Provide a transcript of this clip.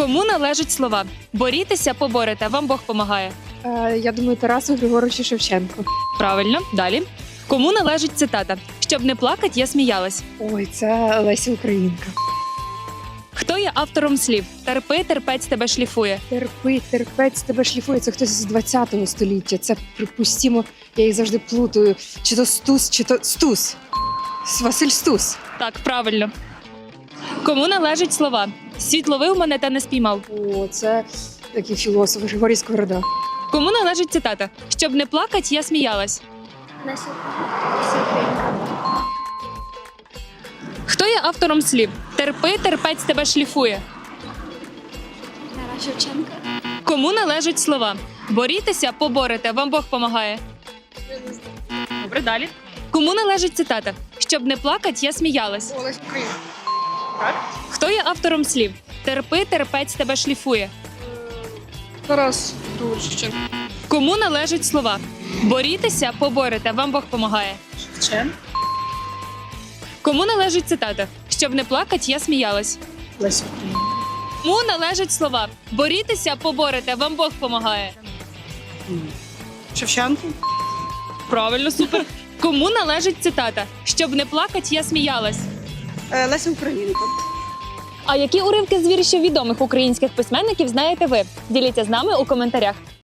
Кому належать слова? Борітеся, поборете, вам Бог помагає. Е, я думаю, Тарасу Григоровичу Шевченко. Правильно, далі. Кому належить цитата? Щоб не плакать, я сміялась. Ой, це Леся Українка. Хто є автором слів? Терпи, терпець тебе шліфує. Терпи, терпець тебе шліфує. Це хтось з 20 століття. Це припустімо, я їх завжди плутаю. Чи то Стус, чи то Стус. Василь Стус. Так, правильно. Кому належать слова? Світ ловив мене та не спіймав. О, це такий філософ Григорій Сковорода. Кому належить цитата? Щоб не плакать, я сміялась. Хто є автором слів? Терпи, терпець тебе шліфує. Тарас Шевченко. Кому належать слова? Борітеся, поборете, вам Бог помагає. Добре, далі. Кому належить цитата? Щоб не плакать, я сміялась. Олесь Українка. Хто є автором слів? Терпи, терпець тебе шліфує. Тарас Григорович Кому належать слова? Борітеся, поборете, вам Бог помагає. Шевченко. Кому належить цитата? Щоб не плакать, я сміялась. Леся Українка. Кому належать слова? Борітеся, поборете, вам Бог помагає. Шевченко. Правильно, супер. Кому належить цитата? Щоб не плакать, я сміялась. Е, Леся Українка. А які уривки з віршів відомих українських письменників знаєте ви? Діліться з нами у коментарях.